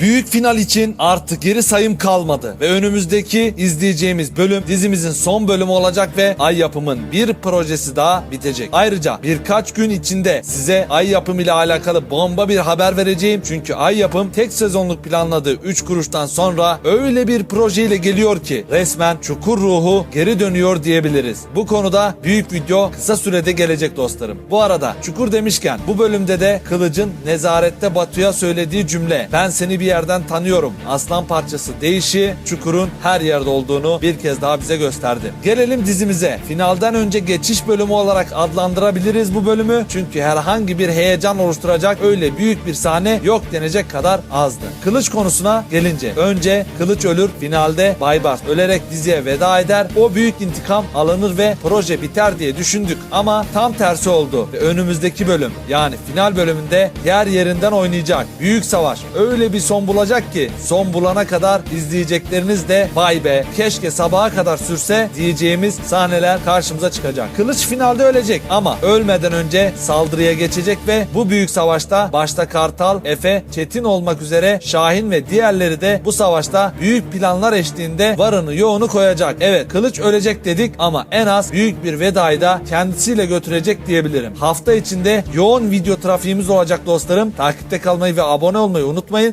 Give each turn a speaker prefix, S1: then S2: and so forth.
S1: Büyük final için artık geri sayım kalmadı ve önümüzdeki izleyeceğimiz bölüm dizimizin son bölümü olacak ve Ay Yapım'ın bir projesi daha bitecek. Ayrıca birkaç gün içinde size Ay Yapım ile alakalı bomba bir haber vereceğim. Çünkü Ay Yapım tek sezonluk planladığı 3 kuruştan sonra öyle bir projeyle geliyor ki resmen çukur ruhu geri dönüyor diyebiliriz. Bu konuda büyük video kısa sürede gelecek dostlarım. Bu arada çukur demişken bu bölümde de Kılıç'ın nezarette Batu'ya söylediği cümle ben seni bir yerden tanıyorum. Aslan parçası değişi çukurun her yerde olduğunu bir kez daha bize gösterdi. Gelelim dizimize. Finalden önce geçiş bölümü olarak adlandırabiliriz bu bölümü. Çünkü herhangi bir heyecan oluşturacak öyle büyük bir sahne yok denecek kadar azdı. Kılıç konusuna gelince önce Kılıç ölür finalde Baybars ölerek diziye veda eder. O büyük intikam alınır ve proje biter diye düşündük ama tam tersi oldu. Ve önümüzdeki bölüm yani final bölümünde yer yerinden oynayacak. Büyük savaş öyle bir son bulacak ki son bulana kadar izleyecekleriniz de vay be keşke sabaha kadar sürse diyeceğimiz sahneler karşımıza çıkacak. Kılıç finalde ölecek ama ölmeden önce saldırıya geçecek ve bu büyük savaşta başta Kartal, Efe, Çetin olmak üzere Şahin ve diğerleri de bu savaşta büyük planlar eşliğinde varını yoğunu koyacak. Evet Kılıç ölecek dedik ama en az büyük bir vedayı da kendisiyle götürecek diyebilirim. Hafta içinde yoğun video trafiğimiz olacak dostlarım. Takipte kalmayı ve abone olmayı unutmayın.